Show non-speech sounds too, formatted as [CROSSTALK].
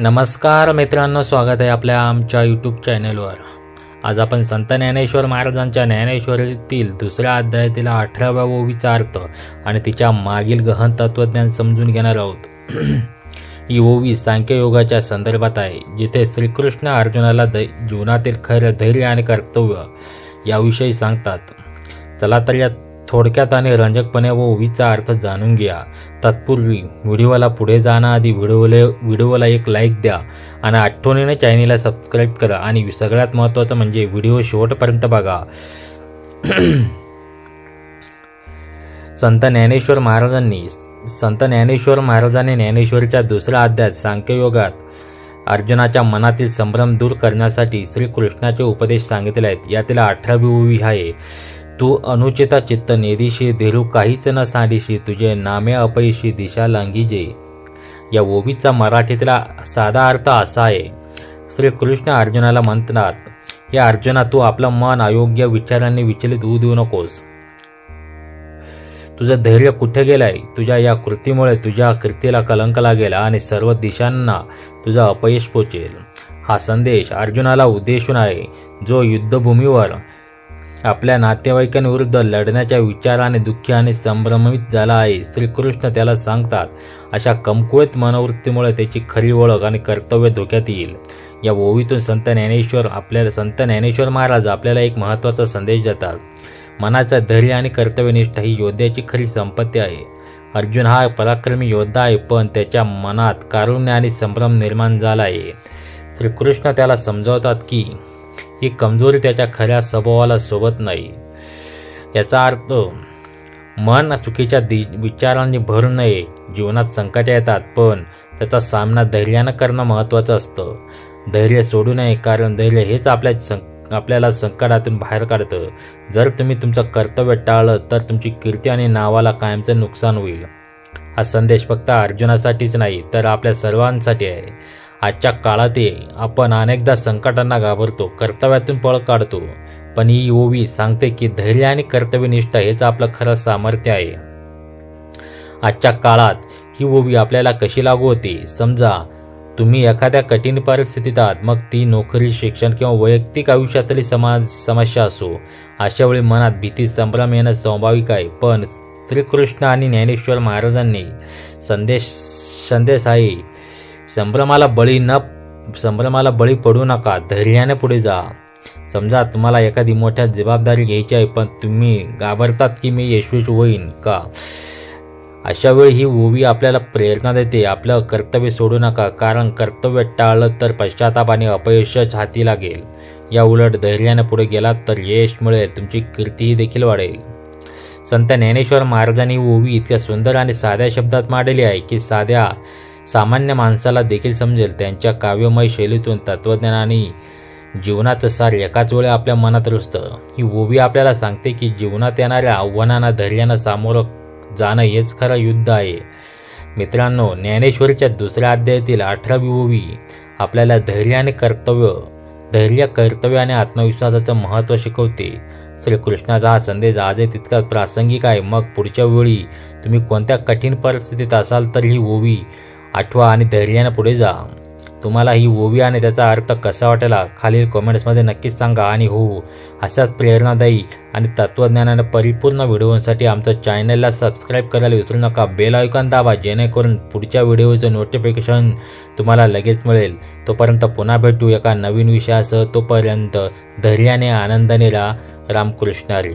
नमस्कार मित्रांनो स्वागत आहे आपल्या आमच्या यूट्यूब चॅनलवर आज आपण संत ज्ञानेश्वर महाराजांच्या ज्ञानेश्वरीतील दुसऱ्या अध्यायातील अठराव्या ओवीचा अर्थ आणि तिच्या मागील गहन तत्वज्ञान समजून घेणार आहोत. [CLEARS THROAT] ही ओवी सांख्ययोगाच्या संदर्भात आहे जिथे श्रीकृष्ण अर्जुनाला दै जीवनातील खरं धैर्य आणि कर्तव्य याविषयी सांगतात. चला तर या थोडक्यात आणि रंजकपणे व ओवीचा अर्थ जाणून घ्या. तत्पूर्वी व्हिडिओला पुढे जाण्याआधी व्हिडिओला व्हिडिओला एक लाईक द्या आणि आठवणीने चॅनेलला सबस्क्राईब करा आणि सगळ्यात महत्त्वाचं म्हणजे व्हिडिओ शेवटपर्यंत बघा. [CLEARS THROAT] संत ज्ञानेश्वर महाराजांनी संत ज्ञानेश्वर महाराजांनी ज्ञानेश्वरीच्या दुसऱ्या अध्यात सांख्ययोगात अर्जुनाच्या मनातील संभ्रम दूर करण्यासाठी श्रीकृष्णाचे उपदेश सांगितले आहेत. यातील अठरावी ओवी आहे. तू अनुचिता चित्त नेदिशी धीरू काहीच न सांडिशी तुझे नामे अपयशी दिशा लांगीजे या ओबीचा मराठीतला साधा अर्थ असा आहे श्रीकृष्ण अर्जुनाला म्हणतात हे अर्जुना तू आपलं मन अयोग्य विचारांनी विचलित होऊ देऊ नकोस. तुझं धैर्य कुठे गेलंय? तुझ्या या कृतीमुळे तुझ्या कृतीला कलंक लागेल आणि सर्व दिशांना तुझं अपयश पोचेल. हा संदेश अर्जुनाला उद्देशून आहे जो युद्धभूमीवर आपल्या नातेवाईकांविरुद्ध लढण्याच्या विचाराने दुःखी आणि संभ्रमित झाला आहे. श्रीकृष्ण त्याला सांगतात अशा कमकुवत मनोवृत्तीमुळे त्याची खरी ओळख आणि कर्तव्य धोक्यात येईल या ओवीतून संत ज्ञानेश्वर आपल्याला संत ज्ञानेश्वर महाराज आपल्याला एक महत्त्वाचा संदेश देतात. मनाचा धैर्य आणि कर्तव्यनिष्ठा ही योद्ध्याची खरी संपत्ती आहे. अर्जुन हा पराक्रमी योद्धा आहे पण त्याच्या मनात कारुण्य आणि संभ्रम निर्माण झाला आहे श्रीकृष्ण त्याला समजावतात की ही कमजोरी त्याच्या खऱ्या स्वभावाला सोबत नाही. याचा अर्थ मन चुकीच्या दि विचारांनी भरू नये जीवनात संकटे येतात पण त्याचा सामना धैर्यानं करणं महत्त्वाचं असतं. धैर्य सोडू नये कारण धैर्य हेच आपल्या सं आपल्याला संकटातून बाहेर काढतं. जर तुम्ही तुमचं कर्तव्य टाळलं तर तुमची कीर्ती आणि नावाला कायमचं नुकसान होईल. हा संदेश फक्त अर्जुनासाठीच नाही तर आपल्या सर्वांसाठी आहे. आजच्या काळातही आपण अनेकदा संकटांना घाबरतो कर्तव्यातून पळ काढतो. पण ही ओवी सांगते की धैर्य आणि कर्तव्यनिष्ठा हेच आपलं खरं सामर्थ्य आहे. आजच्या काळात ही ओवी आपल्याला कशी लागू होती? समजा तुम्ही एखाद्या कठीण परिस्थितीत आहात मग ती नोकरी शिक्षण किंवा वैयक्तिक आयुष्यातली समाज समस्या असो. अशा वेळी मनात भीती संभ्रम येणं स्वाभाविक आहे. पण श्रीकृष्ण आणि ज्ञानेश्वर महाराजांनी संदेश संदेश आहे संभ्रमाला बळी न संभ्रमाला बळी पडू नका धैर्याने पुढे जा. समजा तुम्हाला एखादी मोठ्या जबाबदारी घ्यायची आहे पण तुम्ही घाबरतात की मी यशस्वी होईन का? अशा वेळी ही ओवी आपल्याला प्रेरणा देते. आपलं कर्तव्य सोडू नका कारण कर्तव्य टाळलं तर पश्चाताप आणि अपयशच हाती लागेल. या उलट धैर्याने पुढे गेलात तर यश मिळेल तुमची कीर्तीही देखील वाढेल. संत ज्ञानेश्वर महाराजांनी ओवी इतक्या सुंदर आणि साध्या शब्दात मांडली आहे की साध्या सामान्य माणसाला देखील समजेल. त्यांच्या काव्यमय शैलीतून तत्त्वज्ञान आणि जीवनाचं सार एकाच वेळी आपल्या मनात रुजतं. ही ओवी आपल्याला सांगते की जीवनात येणाऱ्या आव्हानांना धैर्यानं सामोरं जाणं हेच खरं युद्ध आहे. मित्रांनो ज्ञानेश्वरीच्या दुसऱ्या अध्यायातील अठरावी ओवी आपल्याला धैर्य आणि कर्तव्य धैर्य कर्तव्य आणि आत्मविश्वासाचं महत्त्व शिकवते. श्रीकृष्णाचा हा संदेश आजही तितकाच प्रासंगिक आहे. मग पुढच्या वेळी तुम्ही कोणत्या कठीण परिस्थितीत असाल तर ही ओवी आठवा आणि धैर्याने पुढे जा. तुम्हाला ही ओवी आणि त्याचा अर्थ कसा वाटला खालील कॉमेंट्समध्ये नक्कीच सांगा आणि हो अशाच प्रेरणादायी आणि तत्त्वज्ञानानं परिपूर्ण व्हिडिओसाठी आमचं चॅनलला सबस्क्राईब करायला विसरू नका. बेल आयकॉन दाबा जेणेकरून पुढच्या व्हिडिओचं नोटिफिकेशन तुम्हाला लगेच मिळेल. तोपर्यंत पुन्हा भेटू एका नवीन विषयासह. तोपर्यंत धैर्याने आनंदाने राहा. रामकृष्णारी